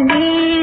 புகுந்த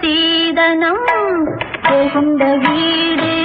சீதனம் புகுந்த வீடு